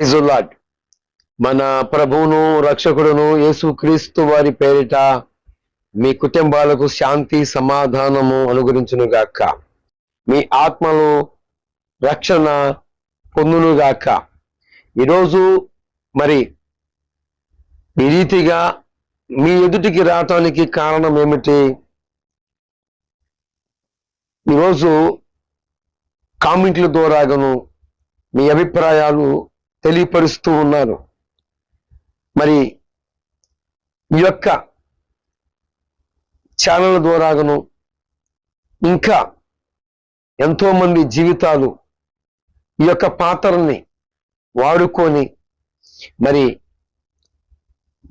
ఇజులాడ్. మన ప్రభువును రక్షకుడును యేసు క్రీస్తు వారి పేరిట మీ కుటుంబాలకు శాంతి సమాధానము అనుగురించునుగాక మీ ఆత్మలు రక్షణ పొందునుగాక. ఈరోజు మరి ఈ రీతిగా మీ ఎదుటికి రావటానికి కారణం ఏమిటి? ఈరోజు కామెంట్ల ద్వారాగను మీ అభిప్రాయాలు తెలియపరుస్తూ ఉన్నారు మరి ఈ యొక్క ఛానల్ ద్వారాను ఇంకా ఎంతో మంది జీవితాలు ఈ యొక్క పాత్రని వాడుకొని మరి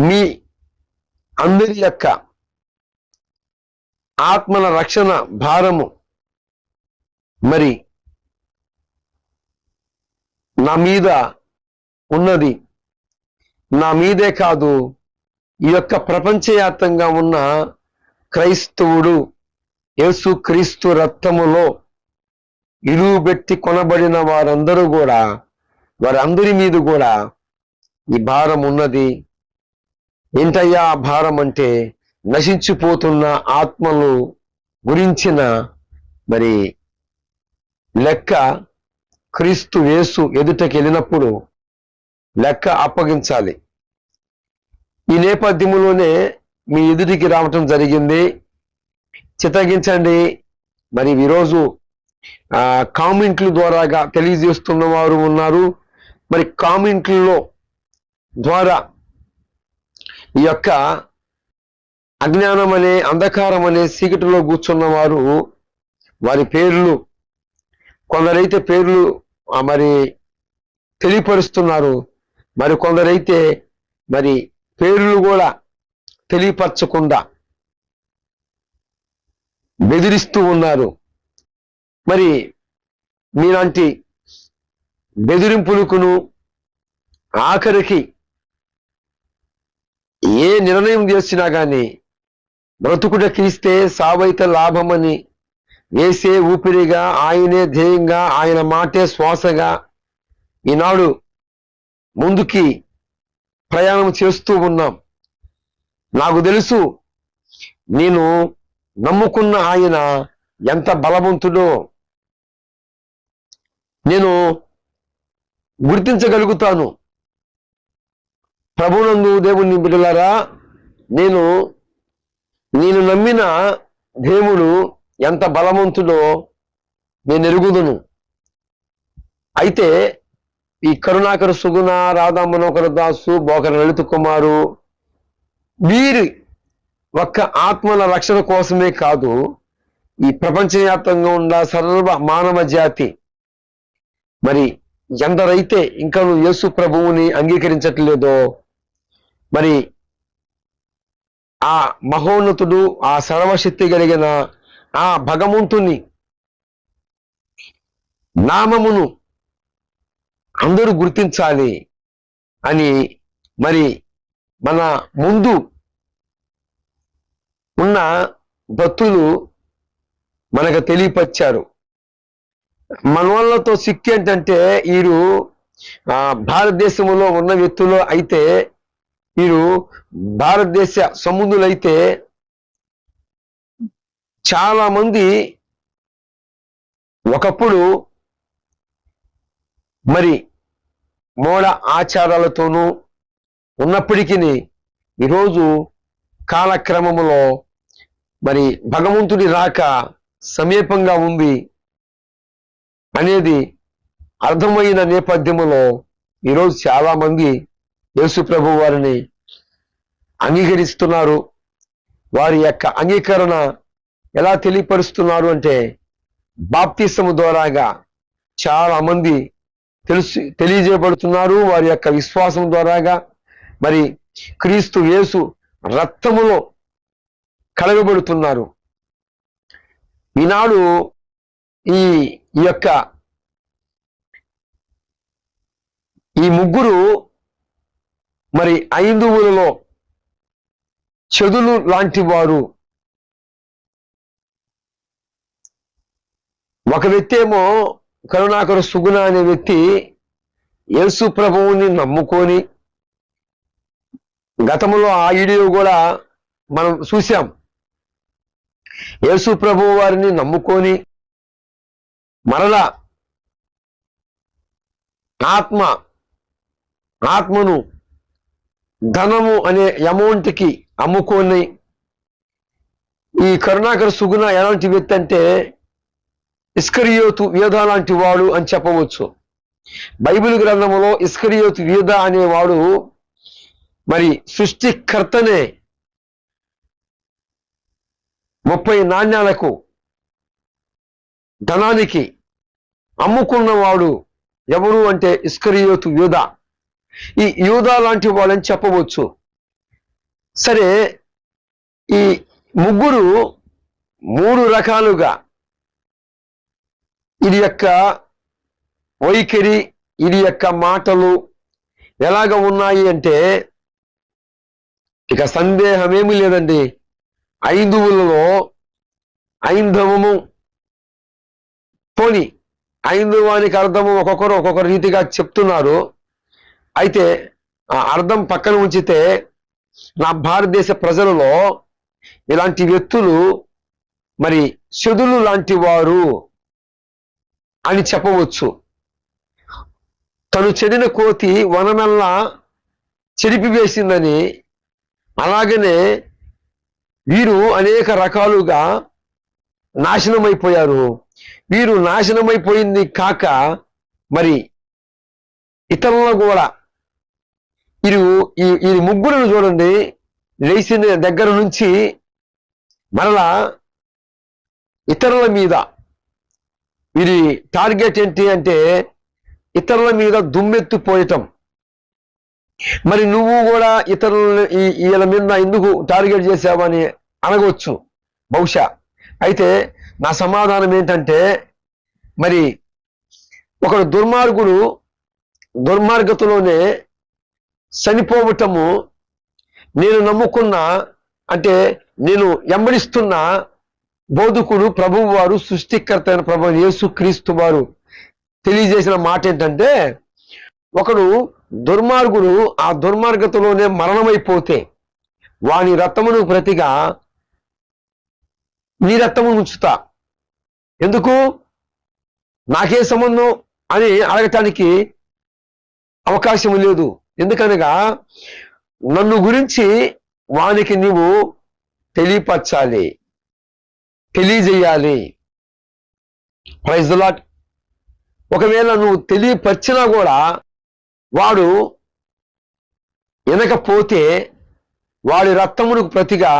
మీ అందరి యొక్క ఆత్మల రక్షణ భారము మరి నా మీద ఉన్నది. నా మీదే కాదు ఈ యొక్క ప్రపంచవ్యాప్తంగా ఉన్న క్రైస్తవుడు యేసు క్రీస్తు రక్తములో ఇరువుబెట్టి కొనబడిన వారందరూ కూడా వారందరి మీద కూడా ఈ భారం ఉన్నది. ఏంటయ్యా ఆ భారం అంటే నశించిపోతున్న ఆత్మలు గురించిన మరి లెక్క క్రీస్తు వేసు ఎదుటకి వెళ్ళినప్పుడు లెక్క అప్పగించాలి. ఈ నేపథ్యంలోనే మీ ఎదుటికి రావటం జరిగింది. చితగించండి మరి ఈరోజు కామెంట్ల ద్వారాగా తెలియజేస్తున్న వారు ఉన్నారు. మరి కామెంట్లలో ద్వారా ఈ యొక్క అజ్ఞానం అనే అంధకారం అనే చీకటిలో కూర్చున్న వారు వారి పేర్లు కొందరైతే పేర్లు మరి తెలియపరుస్తున్నారు. మరి కొందరైతే మరి పేర్లు కూడా తెలియపరచకుండా బెదిరిస్తూ ఉన్నారు. మరి మీలాంటి బెదిరింపులకును ఆఖరికి ఏ నిర్ణయం చేసినా కానీ బ్రతుకుటకిస్తే సావైత లాభమని వేసే ఊపిరిగా ఆయనే ధ్యేయంగా ఆయన మాటే శ్వాసగా ఈనాడు ముందుకి ప్రయాణం చేస్తూ ఉన్నాం. నాకు తెలుసు నేను నమ్ముకున్న ఆయన ఎంత బలవంతుడో నేను గుర్తించగలుగుతాను. ప్రభునందు దేవుని బిడ్డలారా నేను నేను నమ్మిన దేవుడు ఎంత బలవంతుడో నేను ఎరుగుదును. అయితే ఈ కరుణాకర సుగుణ రాధా మనోహర దాసు బోకర లలిత కుమారు వీరి ఒక్క ఆత్మల రక్షణ కోసమే కాదు ఈ ప్రపంచవ్యాప్తంగా ఉన్న సర్వ మానవ జాతి. మరి ఎందరైతే ఇంకా నువ్వు యేసు ప్రభువుని అంగీకరించట్లేదో మరి ఆ మహోన్నతుడు ఆ సర్వశక్తి కలిగిన ఆ భగవంతుని నామమును అందరూ గుర్తించాలి అని మరి మన ముందు ఉన్న భక్తులు మనకు తెలియపరిచారు. మన వాళ్ళతో సిక్కు ఏంటంటే వీరు భారతదేశంలో ఉన్న వ్యక్తులు అయితే వీరు భారతదేశ సముద్రులైతే చాలా మంది ఒకప్పుడు మరి మూల ఆచారాలతోనూ ఉన్నప్పటికీ ఈరోజు కాలక్రమములో మరి భగవంతుడి రాక సమీపంగా ఉంది అనేది అర్థమైన నేపథ్యంలో ఈరోజు చాలామంది యేసు ప్రభు వారిని అంగీకరిస్తున్నారు. వారి యొక్క అంగీకరణ ఎలా తెలియపరుస్తున్నారు అంటే బాప్తిసము ద్వారాగా చాలామంది తెలుసు తెలియజేయబడుతున్నారు. వారి యొక్క విశ్వాసం ద్వారాగా మరి క్రీస్తు యేసు రక్తములో కలగబడుతున్నారు. ఈనాడు ఈ ఈ యొక్క ఈ ముగ్గురు మరి ఐదువులలో చెదులు లాంటి వారు. ఒక వ్యక్తి ఏమో కరుణాకర సుగుణ అనే వ్యక్తి యేసు ప్రభువుని నమ్ముకొని గతంలో ఆ వీడియో కూడా మనం చూసాం యేసు ప్రభువు వారిని నమ్ముకొని మరలా ఆత్మ ఆత్మను ధనము అనే అమౌంట్కి అమ్ముకొని ఈ కరుణాకర సుగుణ ఎలాంటి వ్యక్తి అంటే ఇస్కరియోతు వేద లాంటి వాడు అని చెప్పవచ్చు. బైబిల్ గ్రంథములో ఇస్కరియోతు వేద అనేవాడు మరి సృష్టికర్తనే. ముప్పై నాణ్యాలకు ధనానికి అమ్ముకున్నవాడు ఎవరు అంటే ఇస్కరియోతు యూధ ఈ యూద లాంటి వాళ్ళని చెప్పవచ్చు. సరే ఈ ముగ్గురు మూడు రకాలుగా ఇది యొక్క వైఖరి ఇది యొక్క మాటలు ఎలాగ ఉన్నాయి అంటే ఇక సందేహమేమి లేదండి. ఐందువులలో ఐంధవము పోని ఐందవానికి అర్థము ఒక్కొక్కరు ఒక్కొక్క రీతిగా చెప్తున్నారు. అయితే ఆ అర్థం పక్కన ఉంచితే నా భారతదేశ ప్రజలలో ఇలాంటి వ్యక్తులు మరి శుదులు లాంటి వారు అని చెప్పవచ్చు. తను చెడిన కోతి వనమెల్లా చెడిపివేసిందని అలాగనే వీరు అనేక రకాలుగా నాశనమైపోయారు. వీరు నాశనమైపోయింది కాక మరి ఇతరులను కూడా. వీరు ఈ ఈ ముగ్గురును చూడండి. లేచిన దగ్గర నుంచి మరలా ఇతరుల మీద వీరి టార్గెట్ ఏంటి అంటే ఇతరుల మీద దుమ్మెత్తిపోయటం మరి నువ్వు కూడా ఇతరులను ఈ వీళ్ళ మీద ఎందుకు టార్గెట్ చేసావని అనగవచ్చు బహుశా. అయితే నా సమాధానం ఏంటంటే మరి ఒకడు దుర్మార్గుడు దుర్మార్గతలోనే చనిపోవటము నేను నమ్ముకున్న అంటే నేను ఎంబడిస్తున్న బోధకుడు ప్రభువు వారు సృష్టికర్త అయిన ప్రభు యేసు క్రీస్తు వారు తెలియజేసిన మాట ఏంటంటే ఒకడు దుర్మార్గుడు ఆ దుర్మార్గతలోనే మరణమైపోతే వాని రక్తమును ప్రతిగా నీ రక్తము ఉంచుతా. ఎందుకు? నాకే సంబంధం అని అడగటానికి అవకాశం లేదు. ఎందుకనగా నన్ను గురించి వానికి నీవు తెలియపరచాలి. తెలియజేయాలి. ప్రైజ్ లాట్ ఒకవేళ నువ్వు తెలియపరిచినా కూడా వాడు వినకపోతే వాడి రక్తమునకు ప్రతిగా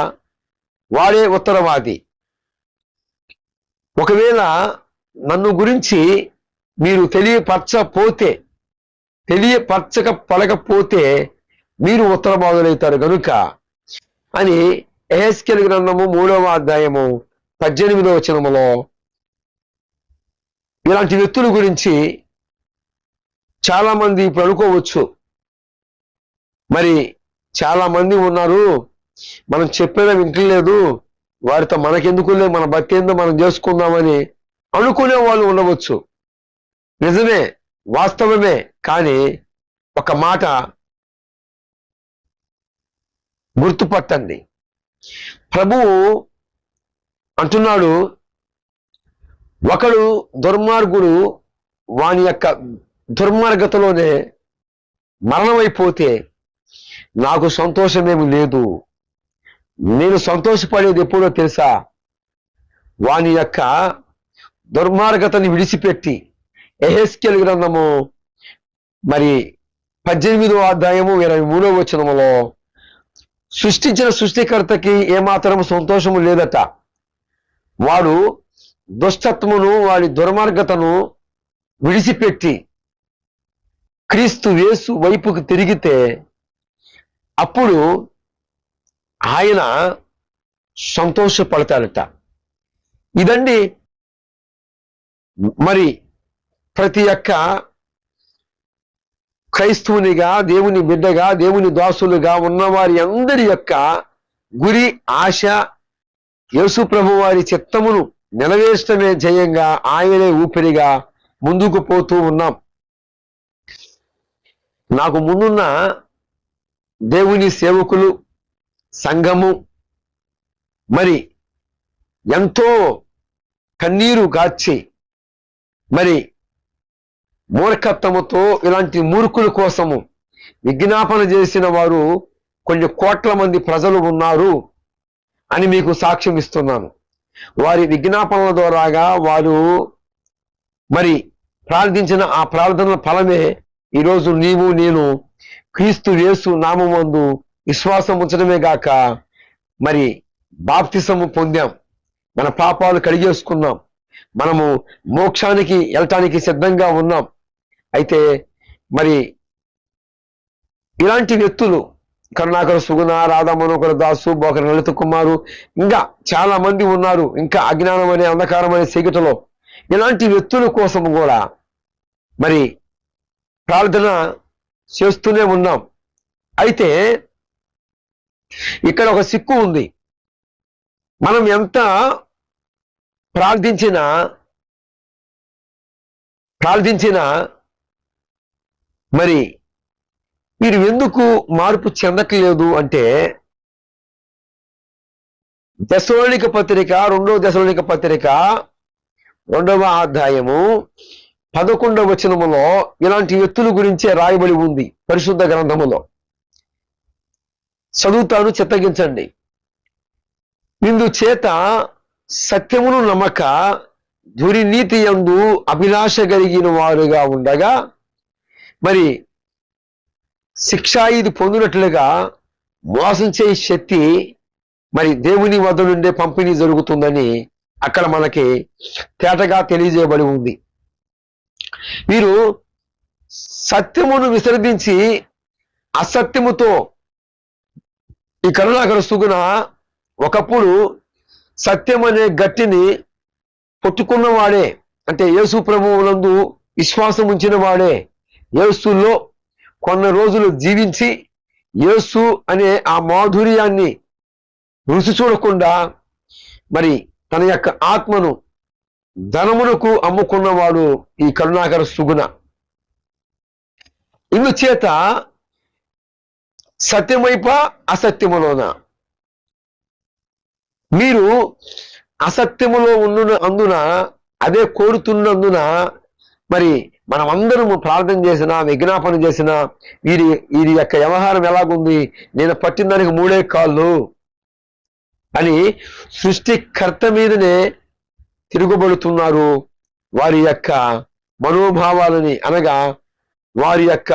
వాడే ఉత్తరవాది ఒకవేళ నన్ను గురించి మీరు తెలియపరచపోతే తెలియపరచక పడకపోతే మీరు ఉత్తరవాదులవుతారు కనుక అని ఎహెస్కెల్ గ్రంథము మూడవ అధ్యాయము పద్దెనిమిదవ వచనములో ఇలాంటి వ్యక్తుల గురించి చాలామంది ఇప్పుడు అనుకోవచ్చు. మరి చాలామంది ఉన్నారు మనం చెప్పేదా వింటలేదు వారితో మనకెందుకులే మన భక్తి ఏందో మనం చేసుకుందామని అనుకునే వాళ్ళు ఉండవచ్చు. నిజమే వాస్తవమే కానీ ఒక మాట గుర్తుపట్టండి. ప్రభువు అంటున్నాడు ఒకడు దుర్మార్గుడు వాని యొక్క దుర్మార్గతలోనే మరణమైపోతే నాకు సంతోషమేమి లేదు. నేను సంతోషపడేది ఎప్పుడో తెలుసా? వాని యొక్క దుర్మార్గతని విడిచిపెట్టి ఎహెస్కెల్ గ్రంథము మరి పద్దెనిమిదో అధ్యాయము ఇరవై మూడో వచనములో సృష్టించిన సృష్టికర్తకి ఏమాత్రం సంతోషము లేదట. వాడు దుష్టత్వమును వాడి దుర్మార్గతను విడిచిపెట్టి క్రీస్తు వేసు వైపుకు తిరిగితే అప్పుడు ఆయన సంతోషపడతాడట. ఇదండి మరి ప్రతి ఒక్క క్రైస్తవునిగా దేవుని బిడ్డగా దేవుని దాసులుగా ఉన్నవారి అందరి యొక్క గురి ఆశ యేసు ప్రభు వారి చిత్తమును నెరవేర్చడమే జయంగా ఆయనే ఊపిరిగా ముందుకు పోతూ ఉన్నాం. నాకు ముందున్న దేవుని సేవకులు సంఘము మరి ఎంతో కన్నీరు గార్చి మరి మూర్ఖత్వముతో ఇలాంటి మూర్ఖుల కోసము విజ్ఞాపన చేసిన వారు కొన్ని కోట్ల మంది ప్రజలు ఉన్నారు. అని మీకు సాక్ష్యం ఇస్తున్నాను. వారి విజ్ఞాపనల ద్వారాగా వారు మరి ప్రార్థించిన ఆ ప్రార్థనల ఫలమే ఈరోజు నీవు నేను క్రీస్తు యేసు నామందు విశ్వాసం ఉంచడమే గాక మరి బాప్తిసము పొందాం. మన పాపాలు కడిగేసుకున్నాం. మనము మోక్షానికి వెళ్ళటానికి సిద్ధంగా ఉన్నాం. అయితే మరి ఇలాంటి వ్యక్తులు కరుణాకర సుగుణ రాధా మనోకర దాసు బోకర లలిత కుమారు ఇంకా చాలా మంది ఉన్నారు. ఇంకా అజ్ఞానం అనే అంధకారం అనే చీకటిలో. ఇలాంటి వ్యక్తుల కోసం కూడా మరి ప్రార్థన చేస్తూనే ఉన్నాం. అయితే ఇక్కడ ఒక సిక్కు ఉంది. మనం ఎంత ప్రార్థించినా ప్రార్థించినా మరి మీరు ఎందుకు మార్పు చెందట్లేదు అంటే దశలోనిక పత్రిక రెండవ దశలోనిక పత్రిక రెండవ అధ్యాయము పదకొండవ వచనములో ఇలాంటి వ్యక్తుల గురించే రాయబడి ఉంది పరిశుద్ధ గ్రంథములో. చదువుతాను చిత్తగించండి. ఇందు చేత సత్యమును నమ్మక దురినీతి యందు అభిలాష కలిగిన వారుగా ఉండగా మరి శిక్ష ఇది పొందినట్లుగా మోసం చేయి శక్తి మరి దేవుని వద్ద నుండే పంపిణీ జరుగుతుందని అక్కడ మనకి తేటగా తెలియజేయబడి ఉంది. మీరు సత్యమును విసర్జించి అసత్యముతో ఈ కరుణాకర సుగుణ ఒకప్పుడు సత్యం అనే గట్టిని పట్టుకున్నవాడే అంటే యేసు ప్రభువులందు విశ్వాసం ఉంచిన వాడే యేసులో కొన్ని రోజులు జీవించి యేసు అనే ఆ మాధుర్యాన్ని రుచి చూడకుండా మరి తన యొక్క ఆత్మను ధనమునకు అమ్ముకున్నవాడు ఈ కరుణాకర సుగుణ. ఇందుచేత సత్యమైప అసత్యములోన. మీరు అసత్యములో ఉన్న అందున అదే కోరుతున్నందున మరి మనమందరము ప్రార్థన చేసిన విజ్ఞాపన చేసిన వీరి వీరి యొక్క వ్యవహారం ఎలాగుంది? నేను పట్టిన దానికి మూడే కాళ్ళు అని సృష్టికర్త మీదనే తిరుగుబడుతున్నారు. వారి యొక్క మనోభావాలని అనగా వారి యొక్క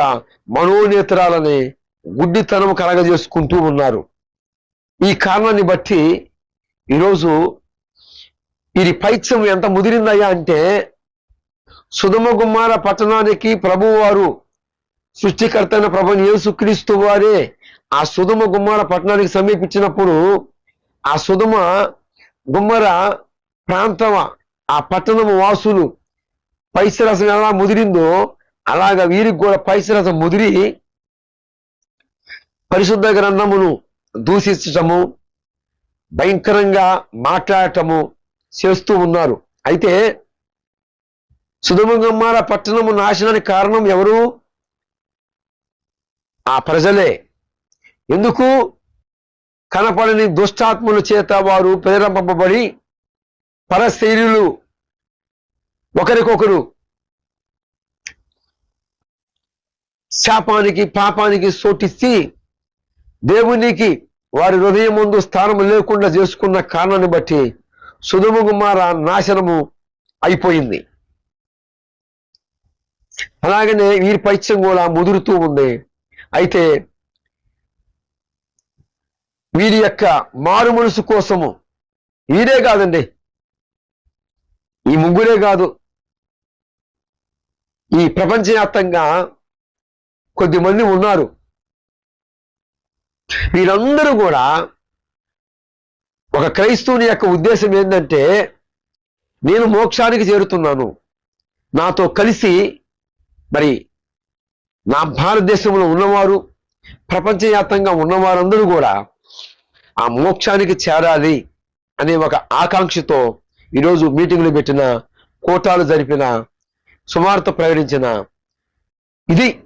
మనోనేత్రాలని గుడ్డితనం కలగజేసుకుంటూ ఉన్నారు. ఈ కారణాన్ని బట్టి ఈరోజు ఇది పైత్యం ఎంత ముదిరిందయ్యా అంటే సుధమ గుమ్మార పట్టణానికి ప్రభువారు సృష్టికర్తైన ప్రభుని యేసుక్రీస్తు వారే ఆ సుధమ గుమ్మార పట్టణానికి సమీపించినప్పుడు ఆ సుధమ గుమ్మర ప్రాంతం ఆ పట్టణము వాసులు పైసరసం ఎలా ముదిరిందో అలాగా వీరికి కూడా పైసరసం ముదిరి పరిశుద్ధ గ్రంథమును దూషించటము భయంకరంగా మాట్లాడటము చేస్తూ ఉన్నారు. అయితే సుధమగమ్మాల పట్టణము నాశనానికి కారణం ఎవరు? ఆ ప్రజలే. ఎందుకు? కనపడని దుష్టాత్ముల చేత వారు ప్రేరేపింపబడి పరశైలులు ఒకరికొకరు శాపానికి పాపానికి సోటిచ్చి దేవునికి వారి హృదయం ముందు స్థానం లేకుండా చేసుకున్న కారణాన్ని బట్టి సుధుమ కుమార నాశనము అయిపోయింది. అలాగనే వీరి పైత్యం కూడా ముదురుతూ ఉంది. అయితే వీరి యొక్క మారు మనసు కోసము వీరే కాదండి. ఈ ముగ్గురే కాదు. ఈ ప్రపంచవ్యాప్తంగా కొద్దిమంది ఉన్నారు. వీరందరూ కూడా ఒక క్రైస్తవుని యొక్క ఉద్దేశం ఏంటంటే నేను మోక్షానికి చేరుతున్నాను. నాతో కలిసి మరి నా భారతదేశంలో ఉన్నవారు ప్రపంచవ్యాప్తంగా ఉన్నవారందరూ కూడా ఆ మోక్షానికి చేరాలి అనే ఒక ఆకాంక్షతో ఈరోజు మీటింగ్లు పెట్టిన కోటాలు జరిపిన సుమార్త ప్రకటించిన ఇది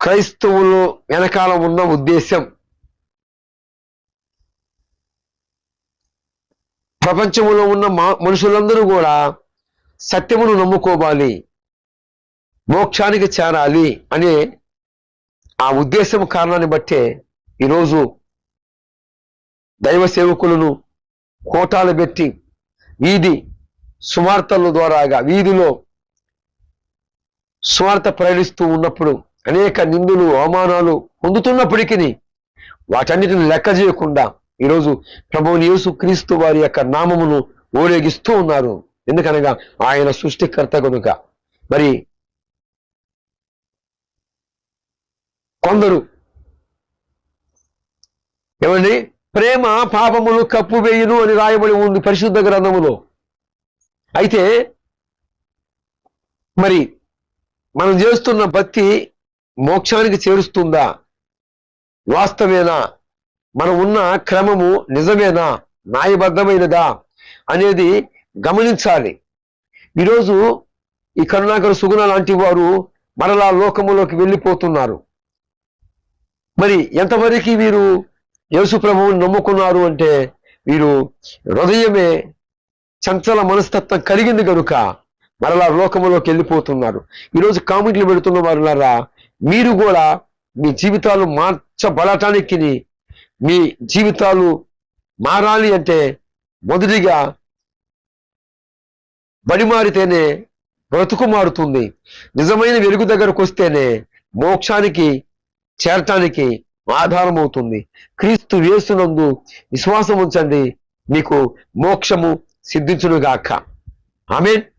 క్రైస్తవులు వెనకాల ఉన్న ఉద్దేశం. ప్రపంచంలో ఉన్న మా- మనుషులందరూ కూడా సత్యమును నమ్ముకోవాలి. మోక్షానికి చేరాలి అనే ఆ ఉద్దేశం కారణాన్ని బట్టే ఈరోజు దైవ సేవకులను కోటాలు పెట్టి వీధి సువార్తల ద్వారాగా వీధిలో స్వార్థ ప్రయాణిస్తూ ఉన్నప్పుడు అనేక నిందులు అవమానాలు పొందుతున్నప్పటికీ వాటన్నిటిని లెక్క చేయకుండా ఈరోజు ప్రభువుని యేసు క్రీస్తు వారి యొక్క నామమును ఊరేగిస్తూ ఉన్నారు. ఎందుకనగా ఆయన సృష్టికర్త కనుక మరి కొందరు. ఏమండి? ప్రేమ పాపములు కప్పు వేయును అని రాయబడి ఉంది పరిశుద్ధ గ్రంథములో. అయితే మరి మనం చేస్తున్న భక్తి మోక్షానికి చేరుస్తుందా? వాస్తవేనా? మనం ఉన్న క్రమము నిజమేనా? న్యాయబద్ధమైనదా? అనేది గమనించాలి. ఈరోజు ఈ కరుణాకర సుగుణ లాంటి వారు మరలా లోకములోకి వెళ్ళిపోతున్నారు. మరి ఎంతవరకు వీరు యేసు ప్రభువుని నమ్ముకున్నారు అంటే వీరు హృదయమే చంచల మనస్తత్వం కలిగింది కనుక మరలా లోకంలోకి వెళ్ళిపోతున్నారు. ఈరోజు కామెంట్లు పెడుతున్న వారులారా మీరు కూడా మీ జీవితాలు మార్చబడటానికి మీ జీవితాలు మారాలి అంటే మొదటిగా బడి మారితేనే బ్రతుకు మారుతుంది. నిజమైన వెలుగు దగ్గరకు వస్తేనే మోక్షానికి చేరటానికి ఆధారమవుతుంది. క్రీస్తు వేసునందు విశ్వాసం ఉంచండి మీకు మోక్షము సిద్ధించునుగాక. ఆమెన్.